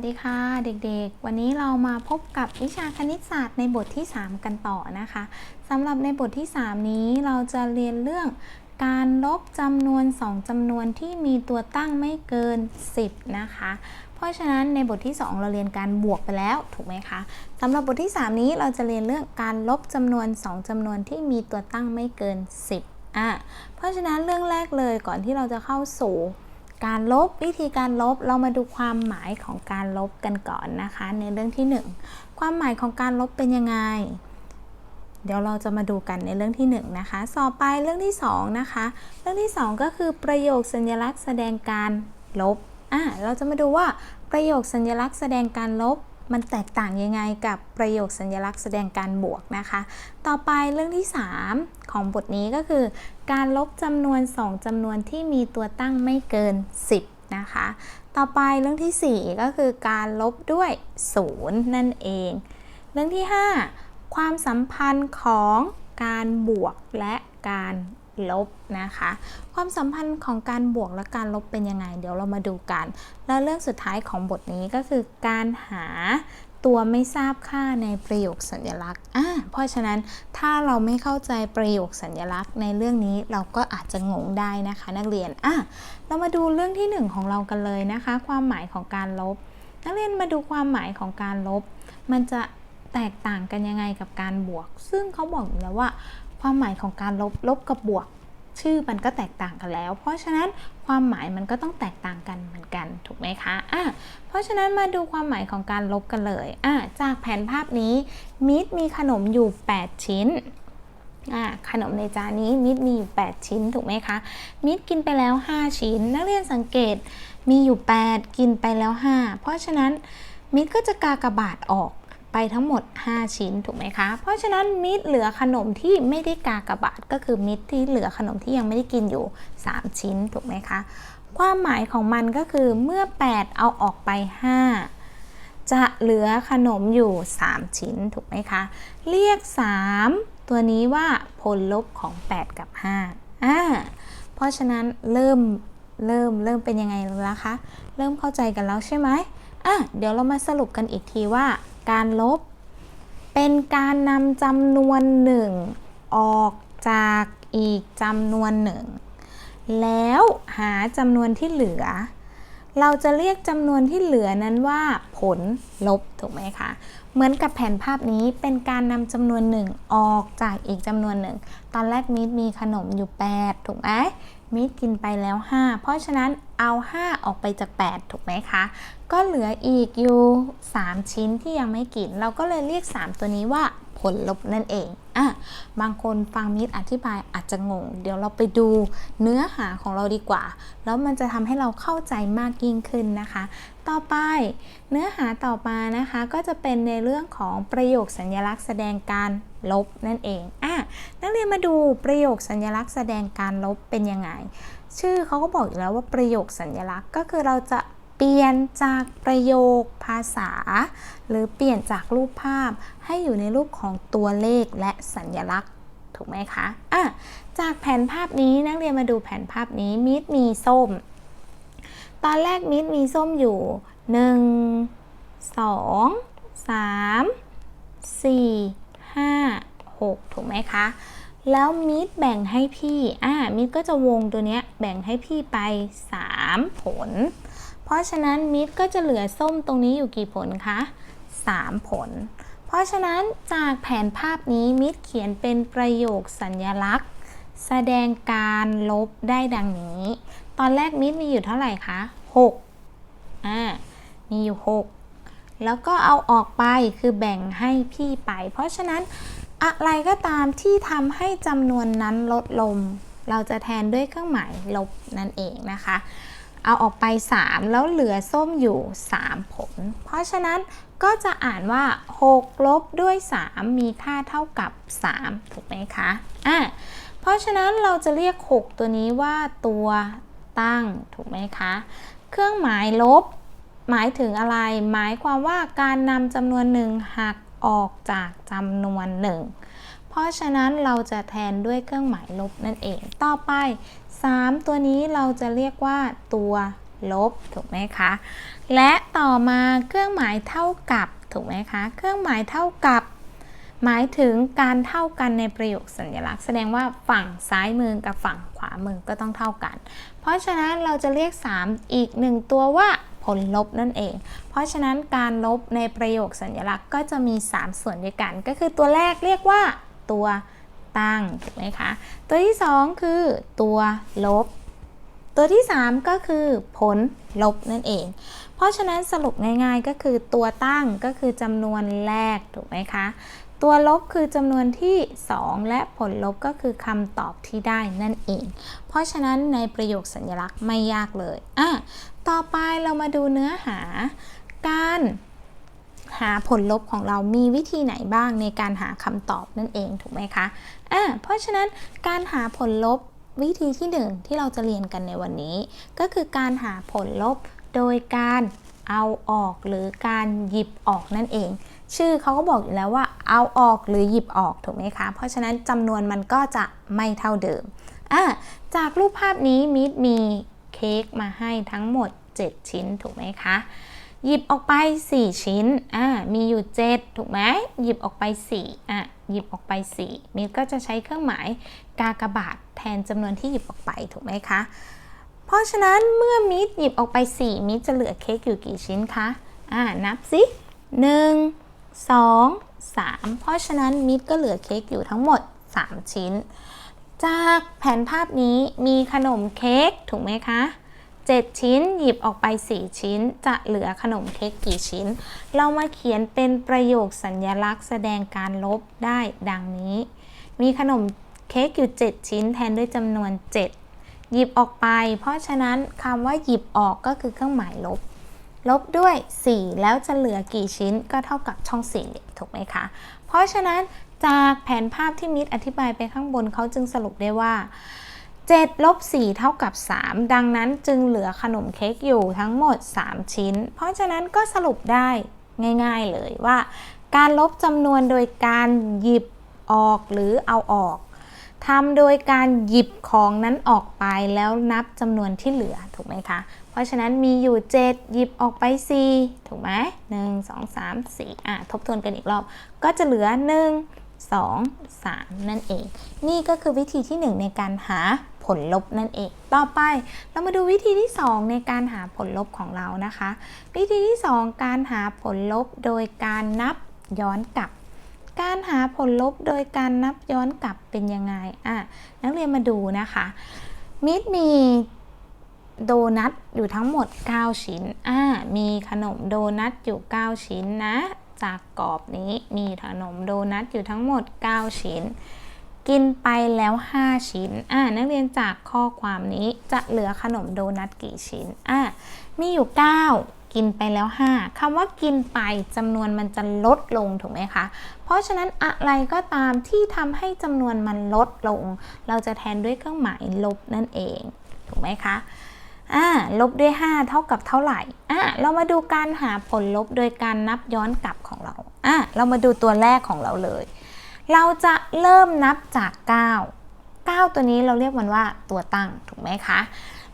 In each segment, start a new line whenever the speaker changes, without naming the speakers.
วัสดีค่ะเด็กๆ วันนี้เรามาพบกับวิชาคณิตศาสตร์ในบทที่ 3 กันต่อนะคะสำหรับในบทที่ 3 นี้เราจะเรียนเรื่องการลบจำนวน 2จำนวนที่มีตัวตั้งไม่เกิน 10 นะคะ เพราะฉะนั้นในบทที่ 2 เราเรียนการบวกไปแล้วถูกไหมคะสำหรับบทที่ 3 นี้เราจะเรียนเรื่องการลบจำนวน 2จำนวนที่มีตัวตั้งไม่เกิน 10อะเพราะฉะนั้นเรื่องแรกเลยก่อนที่เราจะเข้าสู่ การลบวิธีการลบเรามาดูความหมายของการลบกันก่อนนะคะ ในเรื่องที่ 1 ความหมายของการลบเป็นยังไง เดี๋ยวเราจะมาดูกันในเรื่องที่ 1 นะคะต่อไปเรื่องที่ 2 นะคะ เรื่องที่ 2 ก็คือประโยคสัญลักษณ์แสดงการลบอะเราจะมาดูว่าประโยคสัญลักษณ์แสดงการลบ มันแตกต่างยังไงกับประโยคสัญลักษณ์แสดงการบวกนะคะ ต่อไปเรื่องที่ 3 ของบทนี้ก็คือ การลบจำนวน 2จำนวนที่มีตัวตั้งไม่เกิน 10 นะคะ ต่อไปเรื่องที่ 4 ก็คือการลบด้วย 0 นั่นเอง เรื่องที่ 5 ความสัมพันธ์ของการบวกและการ ลบนะคะ ความสัมพันธ์ของการบวกและการลบเป็นยังไง เดี๋ยวเรามาดูกัน แล้วเรื่องสุดท้ายของบทนี้ก็คือการหาตัวไม่ทราบค่าในประโยคสัญลักษณ์อ่าเพราะฉะนั้นถ้าเราไม่เข้าใจประโยคสัญลักษณ์ในเรื่องนี้เราก็อาจจะงงได้นะคะ นักเรียนอะเรามาดูเรื่องที่หนึ่งของเรากันเลยนะคะ ความหมายของการลบ นักเรียนมาดูความหมายของการลบ มันจะแตกต่างกันยังไงกับการบวก ซึ่งเขาบอกอยู่แล้วว่า ความหมายของการลบลบกับบวก ชื่อมันก็แตกต่างกันแล้ว เพราะฉะนั้นความหมายมันก็ต้องแตกต่างกันเหมือนกันถูกไหมคะอะเพราะฉะนั้นมาดูความหมายของการลบกันเลยอะจากแผนภาพนี้มิดมีขนมอยู่ 8 ชิ้นอะขนมในจานนี้มิดมีอยู่ 8 ชิ้นถูกไหมคะ มิดกินไปแล้ว 5 ชิ้น นักเรียนสังเกตมีอยู่ 8 กินไปแล้ว 5 เพราะฉะนั้นมิดก็จะกากระบาดออก ไปทั้งหมด 5 ชิ้นถูกไหมคะ เพราะฉะนั้นมิดเหลือขนมที่ไม่ได้กากระบาดก็คือมิดที่เหลือขนมที่ยังไม่ได้กินอยู่ 3 ชิ้นถูกไหมคะ ความหมายของมันก็คือเมื่อ 8 เอาออกไป 5 จะเหลือขนมอยู่ 3 ชิ้นถูกไหมคะ เรียก 3 ตัวนี้ว่าผลลบของ 8 กับ 5อ่าเพราะฉะนั้นเริ่มเริ่มเริ่มเป็นยังไงแล้วคะ เริ่มเข้าใจกันแล้วใช่ไหม อะเดี๋ยวเรามาสรุปกันอีกทีว่า การลบ เป็นการนำจำนวนหนึ่งออกจากอีกจำนวนหนึ่ง แล้วหาจำนวนที่เหลือ เราจะเรียกจำนวนที่เหลือนั้นว่าผลลบถูกไหมคะ เหมือนกับแผนภาพนี้เป็นการนำจำนวนหนึ่งออกจากอีกจำนวนหนึ่ง ตอนแรกมิดมีขนมอยู่ 8 ถูกไหม มิดกินไปแล้ว 5 เพราะฉะนั้นเอา 5 ออกไปจาก 8 ถูกไหมคะ ก็เหลืออีกอยู่ 3 ชิ้นที่ยังไม่กิน เราก็เลยเรียก 3 ตัวนี้ว่าผลลบนั่นเองอะบางคนฟังมิดอธิบายอาจจะงง เดี๋ยวเราไปดูเนื้อหาของเราดีกว่า แล้วมันจะทำให้เราเข้าใจมากยิ่งขึ้นนะคะ ต่อไป เนื้อหาต่อมานะคะ ก็จะเป็นในเรื่องของประโยคสัญลักษณ์แสดงการ ลบนั่นเองอะนักเรียนมาดูประโยคสัญลักษณ์แสดงการลบเป็นยังไง ชื่อเขาก็บอกอยู่แล้วว่าประโยคสัญลักษณ์ก็คือเราจะเปลี่ยนจากประโยคภาษา หรือเปลี่ยนจากรูปภาพให้อยู่ในรูปของตัวเลขและสัญลักษณ์ถูกไหมคะอะจากแผนภาพนี้นักเรียนมาดูแผนภาพนี้มิดมีส้ม ตอนแรกมิดมีส้มอยู่ 1 2 3 4 5 6 ถูกไหมคะ แล้วมิดแบ่งให้พี่อ่ามิดก็จะวงตัวเนี้ยแบ่งให้พี่ไป 3 ผล เพราะฉะนั้นมิดก็จะเหลือส้มตรงนี้อยู่กี่ผลคะ 3 ผล เพราะฉะนั้นจากแผนภาพนี้มิดเขียนเป็นประโยคสัญญลักษณ์ แสดงการลบได้ดังนี้ ตอนแรกมิดมีอยู่เท่าไหร่คะ 6อ่ามีอยู่ 6 แล้วก็เอาออกไปคือแบ่งให้พี่ไป เพราะฉะนั้นอะไรก็ตามที่ทำให้จำนวนนั้นลดลง เราจะแทนด้วยเครื่องหมายลบนั่นเองนะคะ เอาออกไป 3 แล้วเหลือส้มอยู่ 3 ผล เพราะฉะนั้นก็จะอ่านว่า 6 ลบด้วย 3 มีค่าเท่ากับ 3 ถูกไหมคะอะเพราะฉะนั้นเราจะเรียก 6 ตัวนี้ว่าตัวตั้งถูกไหมคะ เครื่องหมายลบ หมายถึงอะไร หมายความว่าการนำจำนวนหนึ่งหักออกจากจำนวนหนึ่งเพราะฉะนั้นเราจะแทนด้วยเครื่องหมายลบนั่นเอง ต่อไป 3 ตัวนี้เราจะเรียกว่าตัวลบถูกไหมคะ และต่อมาเครื่องหมายเท่ากับถูกไหมคะ เครื่องหมายเท่ากับ หมายถึงการเท่ากันในประโยคสัญลักษณ์ แสดงว่าฝั่งซ้ายมือกับฝั่งขวามือก็ต้องเท่ากัน เพราะฉะนั้นเราจะเรียก 3 อีกหนึ่งตัวว่า ผลลบนั่นเอง เพราะฉะนั้นการลบในประโยคสัญลักษณ์ก็จะมี 3 ส่วนด้วยกัน ก็คือตัวแรกเรียกว่าตัวตั้งถูกไหมคะ ตัวที่ 2 คือตัวลบ ตัวที่ 3 ก็คือผลลบนั่นเอง เพราะฉะนั้นสรุปง่ายๆก็คือตัวตั้งก็คือจำนวนแรกถูกไหมคะตัวลบคือจำนวนที่ 2 และผลลบก็คือคำตอบที่ได้นั่นเอง เพราะฉะนั้นในประโยคสัญลักษณ์ไม่ยากเลยอะ ต่อไปเรามาดูเนื้อหา การหาผลลบของเรามีวิธีไหนบ้างในการหาคำตอบนั่นเองถูกไหมคะอะเพราะฉะนั้นการหาผลลบวิธีที่หนึ่งที่เราจะเรียนกันในวันนี้ ก็คือการหาผลลบโดยการเอาออกหรือการหยิบออกนั่นเอง ชื่อเขาก็บอกอยู่แล้วว่าเอาออกหรือหยิบออกถูกไหมคะ เพราะฉะนั้นจำนวนมันก็จะไม่เท่าเดิมอะจากรูปภาพนี้มิดมีเค้กมาให้ทั้งหมด 7 ชิ้นถูกไหมคะ หยิบออกไป 4 ชิ้นอ่ามีอยู่ 7 ถูกไหมหยิบออกไป4อะหยิบออกไป 4 มิดก็จะใช้เครื่องหมายกากบาทแทนจำนวนที่หยิบออกไปถูกไหมคะ เพราะฉะนั้นเมื่อมิดหยิบออกไป 4 มิดจะเหลือเค้กอยู่กี่ชิ้นคะอ่านับสิ1 2 3 เพราะฉะนั้นมิดก็เหลือเค้กอยู่ทั้งหมด 3 ชิ้น จากแผนภาพนี้มีขนมเค้กถูกไหมคะ 7 ชิ้น หยิบออกไป 4 ชิ้น จะเหลือขนมเค้กกี่ชิ้น เรามาเขียนเป็นประโยคสัญญลักษณ์แสดงการลบได้ดังนี้ มีขนมเค้กอยู่ 7 ชิ้นแทนด้วยจำนวน 7 หยิบออกไป เพราะฉะนั้นคำว่าหยิบออกก็คือเครื่องหมายลบ ลบด้วย 4 แล้วจะเหลือกี่ชิ้นก็เท่ากับช่องสี่เหลี่ยมถูกไหมคะ เพราะฉะนั้นจากแผนภาพที่มิตรอธิบายไปข้างบนเขาจึงสรุปได้ว่า 7ลบ4เท่ากับ 3 ดังนั้นจึงเหลือขนมเค้กอยู่ทั้งหมด 3 ชิ้น เพราะฉะนั้นก็สรุปได้ง่ายๆเลยว่า การลบจำนวนโดยการหยิบออกหรือเอาออกทำโดยการหยิบของนั้นออกไปแล้วนับจำนวนที่เหลือถูกไหมคะ เพราะฉะนั้นมีอยู่ 7 หยิบออกไป 4 ถูกไหม1 2 3 4อะทบทวนกันอีกรอบ ก็จะเหลือ 1 2 3 นั่นเอง นี่ก็คือวิธีที่ 1 ในการหา ผลลบนั่นเอง ต่อไปเรามาดูวิธีที่ 2 ในการหาผลลบของเรานะคะ วิธีที่ 2 การหาผลลบโดยการนับย้อนกลับ การหาผลลบโดยการนับย้อนกลับเป็นยังไงอะนักเรียนมาดูนะคะมิดมีโดนัทอยู่ทั้งหมด 9 ชิ้น อ่า มีขนมโดนัทอยู่ 9 ชิ้นนะ จากกรอบนี้มีขนมโดนัทอยู่ทั้งหมด 9 ชิ้น กินไปแล้ว 5 ชิ้น อ่า นักเรียนจากข้อความนี้จะเหลือขนมโดนัทกี่ชิ้น อ่า มีอยู่ 9 กินไปแล้ว 5คำว่ากินไปจำนวนมันจะลดลงถูกไหมคะ เพราะฉะนั้นอะไรก็ตามที่ทำให้จำนวนมันลดลง เราจะแทนด้วยเครื่องหมายลบนั่นเอง ถูกไหมคะอ่าลบด้วย 5 เท่ากับเท่าไหร่อ่าเรามาดูการหาผลลบโดยการนับย้อนกลับของเราอ่าเรามาดูตัวแรกของเราเลย เราจะ เริ่มนับจาก 9 9 ตัวนี้เราเรียกมันว่าตัวตั้งถูกไหมคะ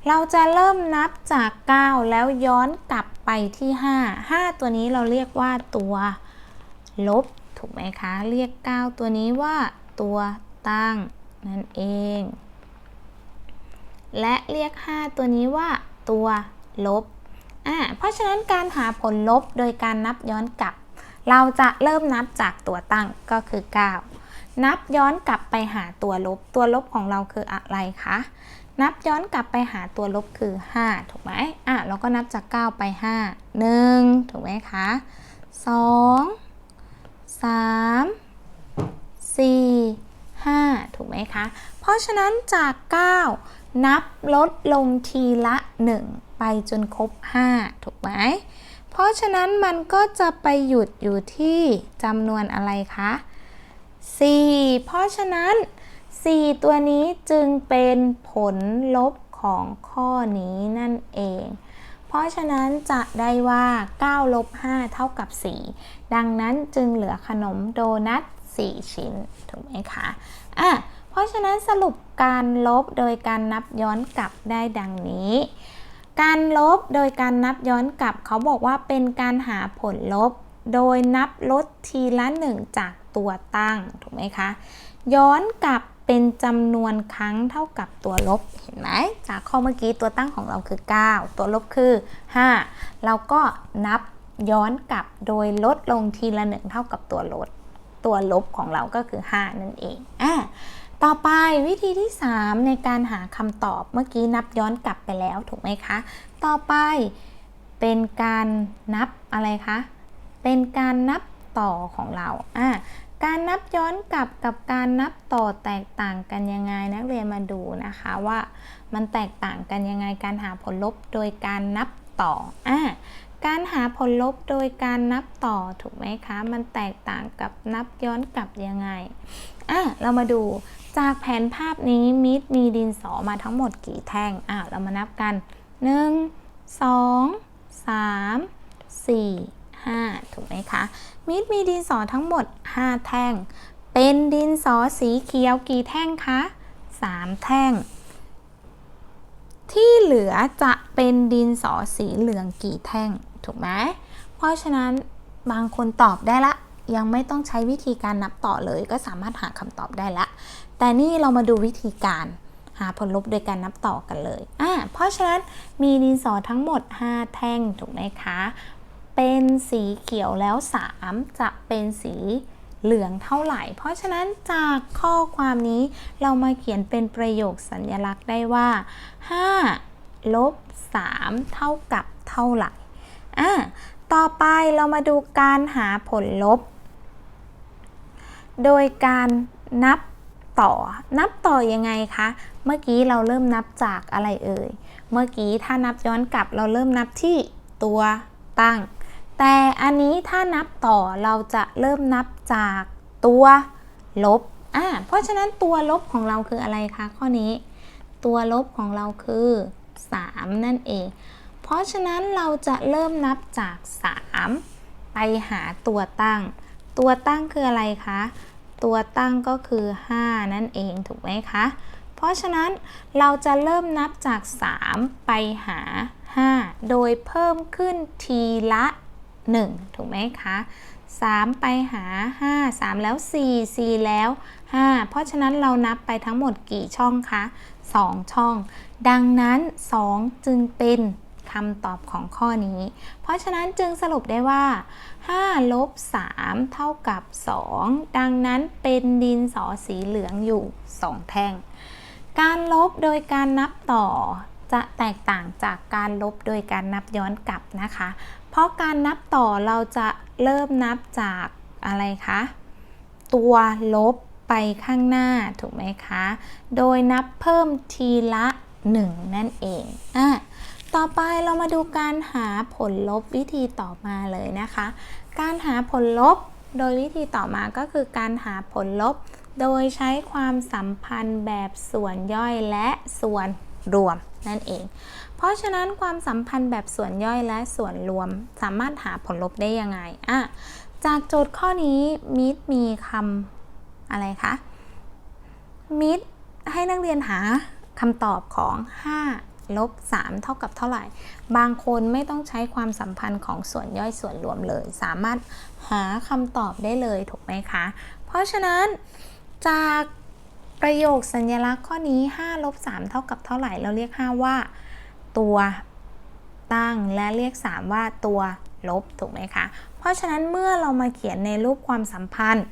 เราจะเริ่มนับจาก 9 แล้วย้อนกลับไปที่ 5 5 ตัวนี้เราเรียกว่าตัวลบถูกไหมคะ เรียก 9 ตัวนี้ว่าตัวตั้งนั่นเอง และเรียก 5 ตัวนี้ว่าตัวลบอ่าเพราะฉะนั้นการหาผลลบโดยการนับย้อนกลับ เราจะเริ่มนับจากตัวตั้งก็คือ 9 นับย้อนกลับไปหาตัวลบ ตัวลบของเราคืออะไรคะ นับย้อนกลับไปหาตัวลบคือ 5 ถูกไหมอะเราก็นับจาก 9 ไป 5 1 ถูกไหมคะ2 3 4 5 ถูกไหมคะ เพราะฉะนั้นจาก 9 นับลดลงทีละ 1 ไปจนครบ 5 ถูกไหม เพราะฉะนั้นมันก็จะไปหยุดอยู่ที่จำนวนอะไรคะ 4 เพราะฉะนั้น 4 ตัวนี้จึงเป็นผลลบของข้อนี้นั่นเอง เพราะฉะนั้นจะได้ว่า9ลบ5เท่ากับ 4 ดังนั้นจึงเหลือขนมโดนัท 4 ชิ้น ถูกไหมคะอะเพราะฉะนั้นสรุปการลบโดยการนับย้อนกลับได้ดังนี้การลบโดยการนับย้อนกลับเขาบอกว่าเป็นการหาผลลบ โดยนับลดทีละหนึ่งจาก ตัวตั้งถูกไหมคะ ย้อนกลับเป็นจำนวนครั้งเท่ากับตัวลบเห็นไหมจากข้อเมื่อกี้ตัวตั้งของเราคือ 9 ตัวลบคือ 5 เราก็นับย้อนกลับโดยลดลงทีละหนึ่งเท่ากับตัวลด ตัวลบของเราก็คือ 5 นั่นเองอะต่อไปวิธีที่ 3 ในการหาคำตอบเมื่อกี้นับย้อนกลับไปแล้วถูกไหมคะ ต่อไปเป็นการนับอะไรคะ เป็นการนับต่อของเราอะ การนับย้อนกลับกับการนับต่อแตกต่างกันยังไงนักเรียนมาดูนะคะว่ามันแตกต่างกันยังไงการหาผลลบโดยการนับต่ออะการหาผลลบโดยการนับต่อถูกไหมคะ มันแตกต่างกับนับย้อนกลับยังไงอะเรามาดูจากแผนภาพนี้มิดมีดินสอมาทั้งหมดกี่แท่งอะเรามานับกัน 1 2 3 4 5 ถูกไหมคะ มิดมีดินสอทั้งหมด 5 แท่ง เป็นดินสอสีเขียวกี่แท่งคะ 3 แท่ง ที่เหลือจะเป็นดินสอสีเหลืองกี่แท่ง ถูกไหม เพราะฉะนั้นบางคนตอบได้ละ ยังไม่ต้องใช้วิธีการนับต่อเลย ก็สามารถหาคำตอบได้ละ แต่นี่เรามาดูวิธีการหาผลลบโดยการนับต่อกันเลย อ่า เพราะฉะนั้นมีดินสอทั้งหมด 5 แท่ง ถูกไหมคะ เป็นสีเขียวแล้ว 3 จะเป็นสีเหลืองเท่าไหร่ เพราะฉะนั้นจากข้อความนี้เรามาเขียนเป็นประโยคสัญลักษณ์ได้ว่า 5 ลบ 3 เท่ากับเท่าไหร่อ่าต่อไปเรามาดูการหาผลลบ โดยการนับต่อ นับต่อยังไงคะ เมื่อกี้เราเริ่มนับจากอะไรเอ่ย เมื่อกี้ถ้านับย้อนกลับเราเริ่มนับที่ตัวตั้ง แต่อันนี้ถ้านับต่อเราจะเริ่มนับจากตัวลบอ่าเพราะฉะนั้นตัวลบของเราคืออะไรคะข้อนี้ ตัวลบของเราคือ 3 นั่นเอง เพราะฉะนั้นเราจะเริ่มนับจาก 3 ไปหาตัวตั้ง ตัวตั้งคืออะไรคะ ตัวตั้งก็คือ 5 นั่นเองถูกไหมคะ เพราะฉะนั้นเราจะเริ่มนับจาก 3 ไปหา 5 โดยเพิ่มขึ้นทีละ 1 ถูกไหมคะ3 ไปหา 5 3 แล้ว 4 4 แล้ว 5 เพราะฉะนั้นเรานับไปทั้งหมดกี่ช่องคะ 2 ช่อง ดังนั้น 2 จึงเป็นคำตอบของข้อนี้ เพราะฉะนั้นจึงสรุปได้ว่า 5 ลบ 3 เท่ากับ 2 ดังนั้นเป็นดินสอสีเหลืองอยู่ 2 แท่ง การลบโดยการนับต่อจะแตกต่างจากการลบโดยการนับย้อนกลับนะคะ เพราะการนับต่อเราจะเริ่มนับจากอะไรคะ ตัวลบไปข้างหน้าถูกไหมคะ โดยนับเพิ่มทีละ 1 นั่นเองอะต่อไปเรามาดูการหาผลลบวิธีต่อมาเลยนะคะ การหาผลลบโดยวิธีต่อมาก็คือการหาผลลบ โดยใช้ความสัมพันธ์แบบส่วนย่อยและส่วนรวมนั่นเอง ราะฉะนั้นความสัมพันธ์แบบส่วนย่อยและส่วนรวมสามารถหาผลลบได้ยังไงอะจากโจทย์ข้อนี้มิดมีคำอะไรคะมิดให้นักเรียนหาคำตอบของ 5 ลบ 3 เท่ากับเท่าไหร่ บางคนไม่ต้องใช้ความสัมพันธ์ของส่วนย่อยส่วนรวมเลย สามารถหาคำตอบได้เลยถูกไหมคะ เพราะฉะนั้นจากประโยคสัญลักษณ์ข้อนี้ 5 ลบ 3 เท่ากับเท่าไหร่ เราเรียก 5 ว่า ตัวตั้งและเรียก 3 ว่าตัวลบถูกไหมคะ เพราะฉะนั้นเมื่อเรามาเขียนในรูปความสัมพันธ์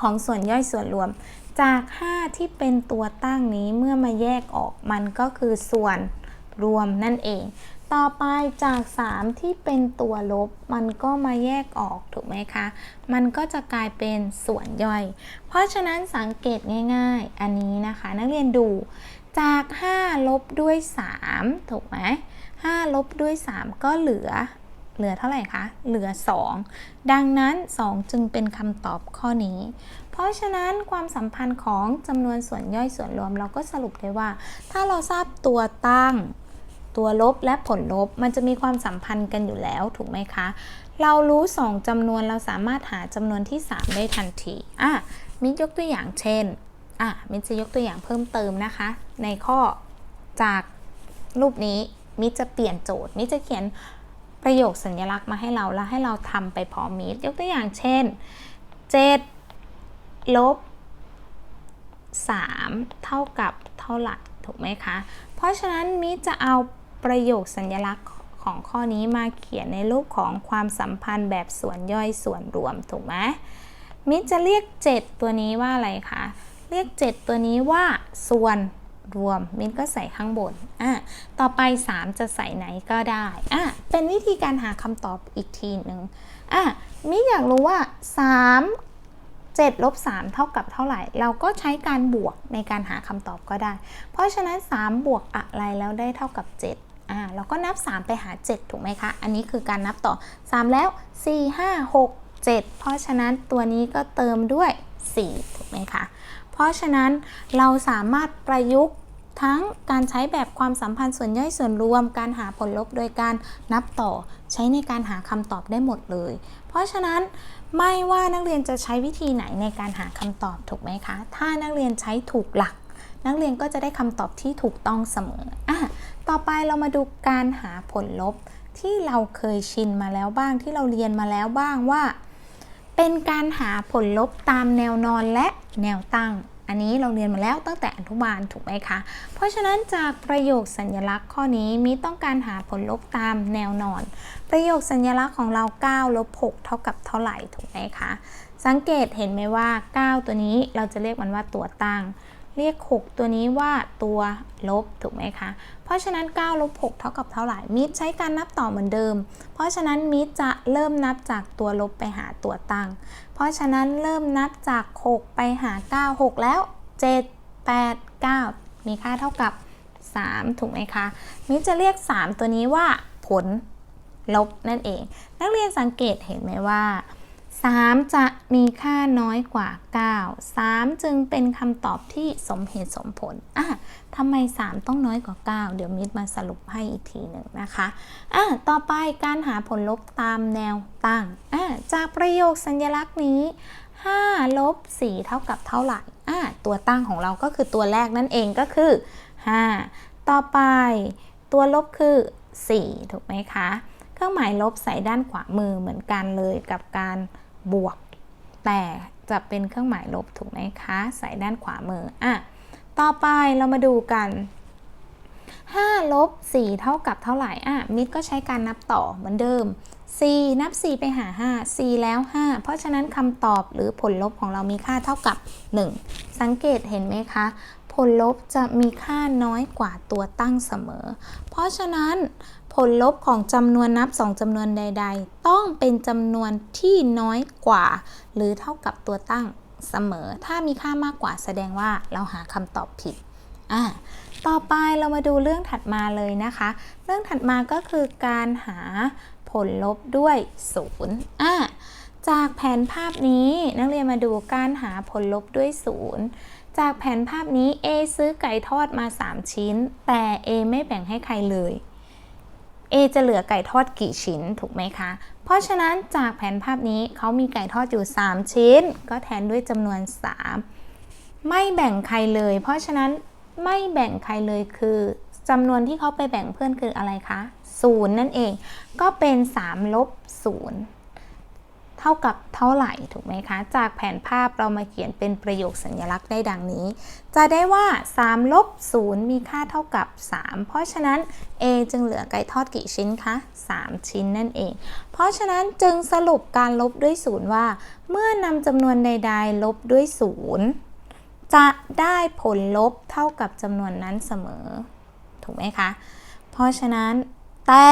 ของส่วนย่อยส่วนรวม จาก 5 ที่เป็นตัวตั้งนี้เมื่อมาแยกออกมันก็คือส่วนรวมนั่นเอง ต่อไปจาก 3 ที่เป็นตัวลบ มันก็มาแยกออกถูกไหมคะ มันก็จะกลายเป็นส่วนย่อย เพราะฉะนั้นสังเกตง่ายๆ อันนี้นะคะ นักเรียนดูจาก 5 ลบด้วย 3 ถูกไหม5ลบด้วย 3 ก็เหลือ เหลือเท่าไหร่คะ เหลือ 2 ดังนั้น 2 จึงเป็นคำตอบข้อนี้ เพราะฉะนั้นความสัมพันธ์ของจำนวนส่วนย่อยส่วนรวม เราก็สรุปได้ว่า ถ้าเราทราบตัวตั้ง ตัวลบและผลลบ มันจะมีความสัมพันธ์กันอยู่แล้วถูกไหมคะ เรารู้ 2จำนวนเราสามารถหาจำนวนที่ 3 ได้ทันทีอะมินยกตัวอย่างเช่นอะมินจะยกตัวอย่างเพิ่มเติมนะคะ ในข้อจากรูปนี้มิจะเปลี่ยนโจทย์มิจะเขียนประโยคสัญลักษณ์มาให้เราแล้วให้เราทำไปพร้อมมิยกตัวอย่างเช่น 7 ลบ 3 เท่ากับเท่าไหร่ถูกไหมคะ เพราะฉะนั้นมิจะเอา ประโยคสัญลักษณ์ของข้อนี้มาเขียนในรูปของความสัมพันธ์แบบส่วนย่อยส่วนรวมถูกไหมมิจะเรียก 7 ตัวนี้ว่าอะไรคะ เรียก 7 ตัวนี้ว่าส่วนรวม มินก็ใส่ข้างบน อะ ต่อไป 3 จะใส่ไหนก็ได้ อะ เป็นวิธีการหาคำตอบอีกทีหนึ่งอะ มินอยากรู้ว่า 3 7ลบ3เท่ากับเท่าไหร่ เราก็ใช้การบวกในการหาคำตอบก็ได้ เพราะฉะนั้น 3 บวกอะไรแล้วได้เท่ากับ 7 อ่าเราก็นับ 3 ไปหา 7 ถูกไหมคะ อันนี้คือการนับต่อ 3 แล้ว 4 5 6 7 เพราะฉะนั้นตัวนี้ก็เติมด้วย 4 ถูกไหมคะ เพราะฉะนั้นเราสามารถประยุกต์ทั้งการใช้แบบความสัมพันธ์ส่วนย่อยส่วนรวม การหาผลลบโดยการนับต่อใช้ในการหาคำตอบได้หมดเลย เพราะฉะนั้นไม่ว่านักเรียนจะใช้วิธีไหนในการหาคำตอบถูกไหมคะ ถ้านักเรียนใช้ถูกหลัก นักเรียนก็จะได้คำตอบที่ถูกต้องเสมออะ ต่อไปเรามาดูการหาผลลบที่เราเคยชินมาแล้วบ้างที่เราเรียนมาแล้วบ้างว่า เป็นการหาผลลบตามแนวนอนและแนวตั้ง อันนี้เราเรียนมาแล้วตั้งแต่อนุบาลถูกไหมคะ เพราะฉะนั้นจากประโยคสัญลักษณ์ข้อนี้มิต้องการหาผลลบตามแนวนอน ประโยคสัญลักษณ์ของเรา9ลบ6เท่ากับเท่าไหร่ถูกไหมคะ สังเกตเห็นไหมว่า 9 ตัวนี้เราจะเรียกมันว่าตัวตั้ง เรียก 6 ตัวนี้ว่าตัวลบถูกไหมคะ เพราะฉะนั้น9ลบ6เท่ากับเท่าไหร่ มิตรใช้การนับต่อเหมือนเดิม เพราะฉะนั้นมิตรจะเริ่มนับจากตัวลบไปหาตัวตั้ง เพราะฉะนั้นเริ่มนับจาก 6 ไปหา 9 6 แล้ว 7 8 9 มีค่าเท่ากับ 3 ถูกไหมคะ มิตรจะเรียก 3 ตัวนี้ว่าผลลบนั่นเอง นักเรียนสังเกตเห็นไหมว่า 3 จะมีค่าน้อยกว่า 9 3 จึงเป็นคำตอบที่สมเหตุสมผลอะทำไม 3 ต้องน้อยกว่า 9 เดี๋ยวมิดมาสรุปให้อีกทีหนึ่งนะคะอะต่อไปการหาผลลบตามแนวตั้งอะจากประโยคสัญลักษณ์นี้5ลบ4เท่ากับเท่าไหร่อะตัวตั้งของเราก็คือตัวแรกนั่นเองก็คือ 5 ต่อไป ตัวลบคือ 4 ถูกไหมคะ เครื่องหมายลบใส่ด้านขวามือเหมือนกันเลยกับการ บวก แต่จะเป็นเครื่องหมายลบถูกไหมคะใส่ด้านขวามืออะต่อไปเรามาดูกัน5ลบ4เท่ากับเท่าไหร่อะมิดก็ใช้การนับต่อเหมือนเดิม 4 นับ 4 ไปหา 5 4 แล้ว 5 เพราะฉะนั้นคำตอบหรือผลลบของเรามีค่าเท่ากับ 1 สังเกตเห็นไหมคะ ผลลบจะมีค่าน้อยกว่าตัวตั้งเสมอ เพราะฉะนั้น ผลลบของจำนวนนับ 2จำนวนใด ๆ ต้องเป็นจำนวนที่น้อยกว่า หรือเท่ากับตัวตั้งเสมอ ถ้ามีค่ามากกว่าแสดงว่าเราหาคำตอบผิดอะต่อไปเรามาดูเรื่องถัดมาเลยนะคะ เรื่องถัดมาก็คือการหาผลลบด้วยศูนย์อะจากแผนภาพนี้นักเรียนมาดูการหาผลลบด้วยศูนย์จากแผนภาพนี้ A ซื้อไก่ทอดมา 3 ชิ้น แต่ A ไม่แบ่งให้ใครเลย A จะเหลือไก่ทอดกี่ชิ้นถูกไหมคะ เพราะฉะนั้นจากแผนภาพนี้เขามีไก่ทอดอยู่ 3 ชิ้น ก็แทนด้วยจำนวน 3 ไม่แบ่งใครเลย เพราะฉะนั้นไม่แบ่งใครเลยคือจำนวนที่เขาไปแบ่งเพื่อนคืออะไรคะศูนย์นั่นเอง ก็เป็น 3 ลบ 0 เท่ากับเท่าไหร่ถูกไหมคะ จากแผนภาพเรามาเขียนเป็นประโยคสัญลักษณ์ได้ดังนี้ จะได้ว่า 3 ลบ 0 มีค่าเท่ากับ 3 เพราะฉะนั้น A จึงเหลือไก่ทอดกี่ชิ้นคะ 3 ชิ้นนั่นเอง เพราะฉะนั้นจึงสรุปการลบด้วยศูนย์ว่า เมื่อนำจำนวนใด ๆ ลบด้วยศูนย์จะได้ผลลบเท่ากับจำนวนนั้นเสมอ ถูกไหมคะ เพราะฉะนั้นแต่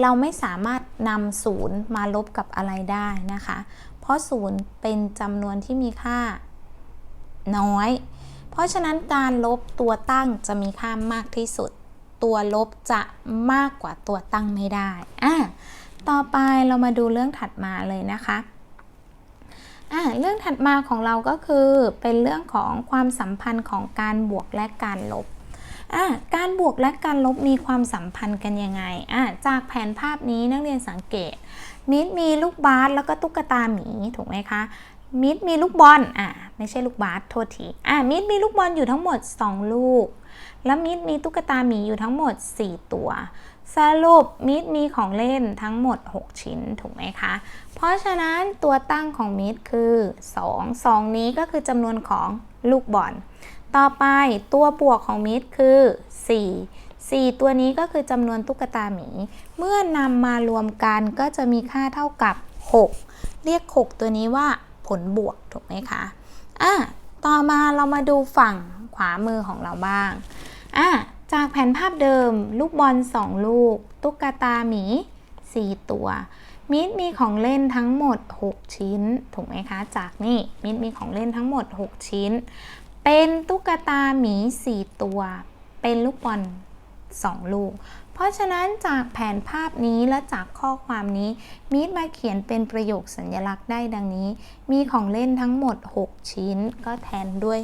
เราไม่สามารถนำศูนย์มาลบกับอะไรได้นะคะ เพราะศูนย์เป็นจำนวนที่มีค่าน้อย เพราะฉะนั้นการลบตัวตั้งจะมีค่ามากที่สุด ตัวลบจะมากกว่าตัวตั้งไม่ได้อะต่อไปเรามาดูเรื่องถัดมาเลยนะคะอะเรื่องถัดมาของเราก็คือเป็นเรื่องของความสัมพันธ์ของการบวกและการลบ อะการบวกและการลบมีความสัมพันธ์กันยังไงอะจากแผนภาพนี้นักเรียนสังเกต มิดมีลูกบาสแล้วก็ตุ๊กตาหมีถูกไหมคะมิดมีลูกบอลอะไม่ใช่ลูกบาสโทษทีอะมิดมีลูกบอลอยู่ทั้งหมด 2 ลูก แล้วมิดมีตุ๊กตาหมีอยู่ทั้งหมด 4 ตัวสรุปมิดมีของเล่นทั้งหมด 6 ชิ้นถูกไหมคะ เพราะฉะนั้นตัวตั้งของมิดคือ 2 2 นี้ก็คือจำนวนของลูกบอล ต่อไปตัวบวกของมิดคือ 4 4 ตัวนี้ก็คือจำนวนตุ๊กตาหมี เมื่อนำมารวมกันก็จะมีค่าเท่ากับ 6 เรียก 6 ตัวนี้ว่าผลบวกถูกไหมคะอะต่อมาเรามาดูฝั่งขวามือของเราบ้างอะจากแผนภาพเดิม ลูกบอล 2 ลูก ตุ๊กตาหมี 4 ตัว มิดมีของเล่นทั้งหมด 6 ชิ้น ถูกไหมคะ จากนี่มิดมีของเล่นทั้งหมด 6 ชิ้น เป็นตุ๊กตาหมี4ตัว เป็นลูกบอล2ลูก เพราะฉะนั้นจากแผนภาพนี้และจากข้อความนี้มิดมาเขียนเป็นประโยคสัญลักษณ์ได้ดังนี้ มีของเล่นทั้งหมด 6 ชิ้นก็แทนด้วย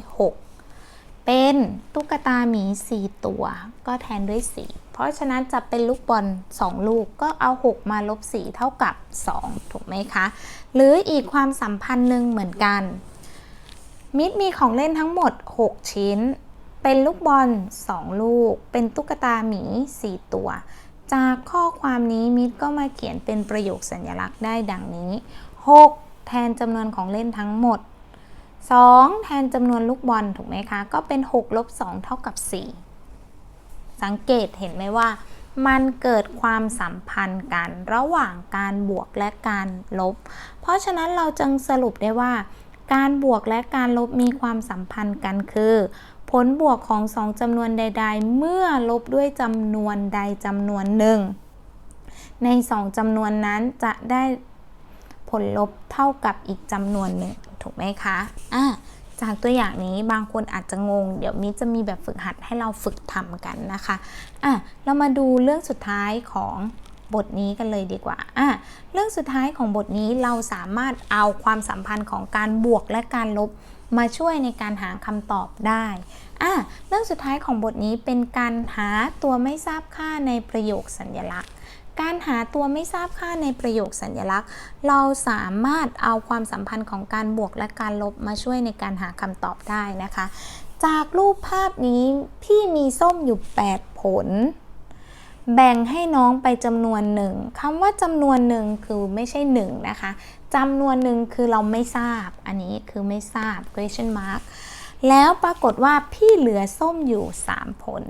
6 เป็นตุ๊กตาหมี 4 ตัว ก็แทนด้วย 4 เพราะฉะนั้นจะเป็นลูกบอล2 ลูกก็เอา 6 มาลบ 4 เท่ากับ 2 ถูกไหมคะ หรืออีกความสัมพันธ์หนึ่งเหมือนกัน มิดมีของเล่นทั้งหมด 6 ชิ้น เป็นลูกบอล 2 ลูก เป็นตุ๊กตาหมี 4 ตัว จากข้อความนี้มิดก็มาเขียนเป็นประโยคสัญลักษณ์ได้ดังนี้ 6 แทนจำนวนของเล่นทั้งหมด 2 แทนจำนวนลูกบอลถูกไหมคะ ก็เป็น6ลบ2เท่ากับ 4 สังเกตเห็นไหมว่า มันเกิดความสัมพันธ์กันระหว่างการบวกและการลบ เพราะฉะนั้นเราจึงสรุปได้ว่า การบวกและการลบมีความสัมพันธ์กันคือ ผลบวกของสองจำนวนใด ๆ เมื่อลบด้วยจำนวนใดจำนวนหนึ่ง ในสองจำนวนนั้นจะได้ผลลบเท่ากับอีกจำนวนหนึ่งถูกไหมคะอะจากตัวอย่างนี้บางคนอาจจะงง เดี๋ยวมิจะมีแบบฝึกหัดให้เราฝึกทำกันนะคะอะเรามาดูเรื่องสุดท้ายของ บทนี้กันเลยดีกว่าอะเรื่องสุดท้ายของบทนี้เราสามารถเอาความสัมพันธ์ของการบวกและการลบมาช่วยในการหาคำตอบได้อะเรื่องสุดท้ายของบทนี้เป็นการหาตัวไม่ทราบค่าในประโยคสัญลักษณ์การหาตัวไม่ทราบค่าในประโยคสัญลักษณ์ เราสามารถเอาความสัมพันธ์ของการบวกและการลบมาช่วยในการหาคำตอบได้นะคะ จากรูปภาพนี้พี่มีส้มอยู่ 8 ผล แบ่งให้น้องไปจำนวนหนึ่งคำว่าจำนวนหนึ่งคือไม่ใช่หนึ่งนะคะจำนวนหนึ่งคือเราไม่ทราบ อันนี้คือไม่ทราบ question mark แล้วปรากฏว่าพี่เหลือส้มอยู่ 3 ผล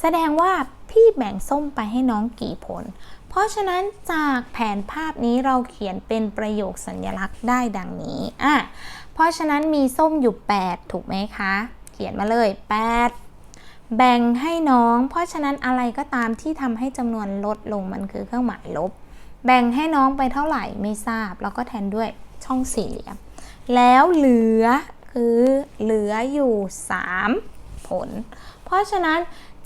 แสดงว่าพี่แบ่งส้มไปให้น้องกี่ผล เพราะฉะนั้นจากแผนภาพนี้เราเขียนเป็นประโยคสัญลักษณ์ได้ดังนี้อะเพราะฉะนั้นมีส้มอยู่ 8 ถูกไหมคะ เขียนมาเลย 8 แบ่งให้น้อง เพราะฉะนั้นอะไรก็ตามที่ทำให้จำนวนลดลงมันคือเครื่องหมายลบ แบ่งให้น้องไปเท่าไหร่ไม่ทราบ แล้วก็แทนด้วยช่องสี่เหลี่ยม แล้วเหลือคือเหลืออยู่ 3 ผล เพราะฉะนั้น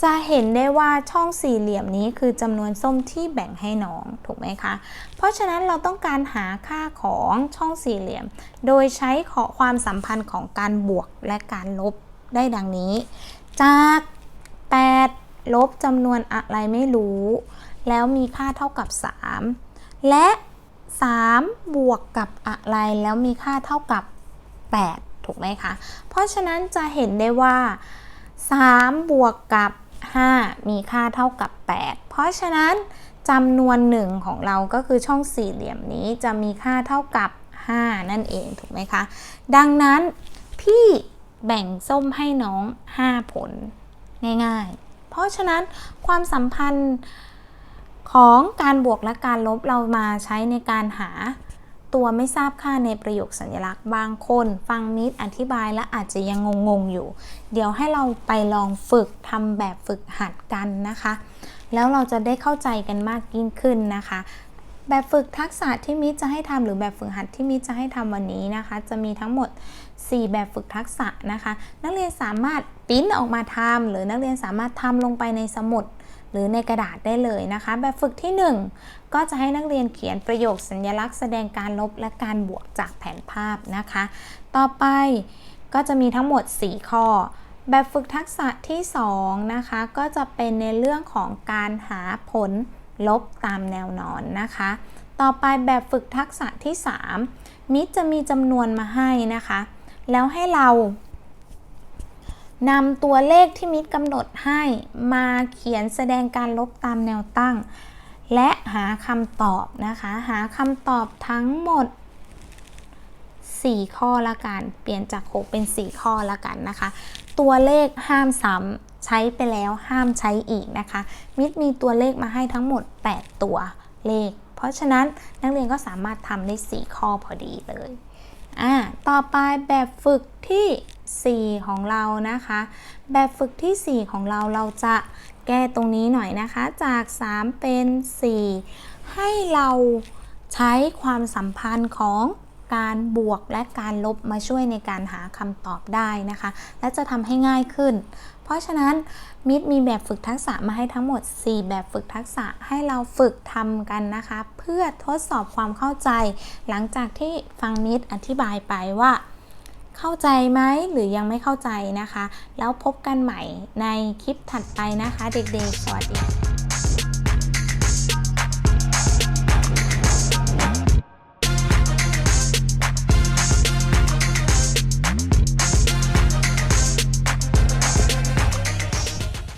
จะเห็นได้ว่าช่องสี่เหลี่ยมนี้คือจำนวนส้มที่แบ่งให้น้องถูกไหมคะ เพราะฉะนั้นเราต้องการหาค่าของช่องสี่เหลี่ยม โดยใช้ขอความสัมพันธ์ของการบวกและการลบได้ดังนี้ จาก 8 ลบจำนวนอะไรไม่รู้ แล้วมีค่าเท่ากับ 3 และ 3 บวกกับอะไรแล้วมีค่าเท่ากับ 8 ถูกไหมคะ เพราะฉะนั้นจะเห็นได้ว่า 3 บวกกับ 5 มีค่าเท่ากับ 8 เพราะฉะนั้นจำนวนหนึ่งของเราก็คือช่องสี่เหลี่ยมนี้จะมีค่าเท่ากับ 5 นั่นเองถูกไหมคะ ดังนั้นพี่ แบ่งส้มให้น้อง 5 ผล ง่ายๆ เพราะฉะนั้นความสัมพันธ์ของการบวกและการลบเรามาใช้ในการหาตัวไม่ทราบค่าในประโยคสัญลักษณ์บางคน ฟังมิดอธิบายและอาจจะยังงงๆอยู่ เดี๋ยวให้เราไปลองฝึกทำแบบฝึกหัดกันนะคะ แล้วเราจะได้เข้าใจกันมากยิ่งขึ้นนะคะ แบบฝึกทักษะที่มิตรจะให้ทำหรือแบบฝึกหัดที่มิตรจะให้ทำวันนี้นะคะ จะมีทั้งหมด 4 แบบฝึกทักษะนะคะ นักเรียนสามารถปิ้นออกมาทำหรือนักเรียนสามารถทำลงไปในสมุด หรือในกระดาษได้เลยนะคะ แบบฝึกที่ 1 ก็จะให้นักเรียนเขียนประโยคสัญลักษณ์แสดงการลบและการบวกจากแผนภาพนะคะ ต่อไปก็จะมีทั้งหมด 4 ข้อแบบฝึกทักษะที่ 2 นะคะ ก็จะเป็นในเรื่องของการหาผลลบตามแนวนอนนะคะ ต่อไปแบบฝึกทักษะที่ 3 มิตรจะมีจำนวนมาให้นะคะ แล้วให้เรานำตัวเลขที่มิตรกำหนดให้มาเขียนแสดงการลบตามแนวตั้ง และหาคำตอบนะคะ หาคำตอบทั้งหมด 4 ข้อละกัน เปลี่ยนจาก 6 เป็น 4 ข้อละกันนะคะ ตัวเลขห้ามซ้ำใช้ไปแล้วห้ามใช้อีกนะคะ มิตรมีตัวเลขมาให้ทั้งหมด 8 ตัวเลข เพราะฉะนั้นนักเรียนก็สามารถทำได้ 4 ข้อพอดีเลย อ่าต่อไปแบบฝึกที่ 4 ของเรานะคะ แบบฝึกที่ 4 ของเราเราจะแก้ตรงนี้หน่อยนะคะ จาก 3 เป็น 4 ให้เราใช้ความสัมพันธ์ของการบวกและการลบมาช่วยในการหาคำตอบได้นะคะ และจะทำให้ง่ายขึ้น ราะฉะนั้นมิตรมีแบบฝึกทักษะมาให้ทั้งหมด 4 แบบฝึกทักษะให้เราฝึกทำกันนะคะ เพื่อทดสอบความเข้าใจ หลังจากที่ฟังมิตรอธิบายไปว่า เข้าใจไหมหรือยังไม่เข้าใจนะคะ แล้วพบกันใหม่ในคลิปถัดไปนะคะ เด็กๆ สวัสดีค่ะ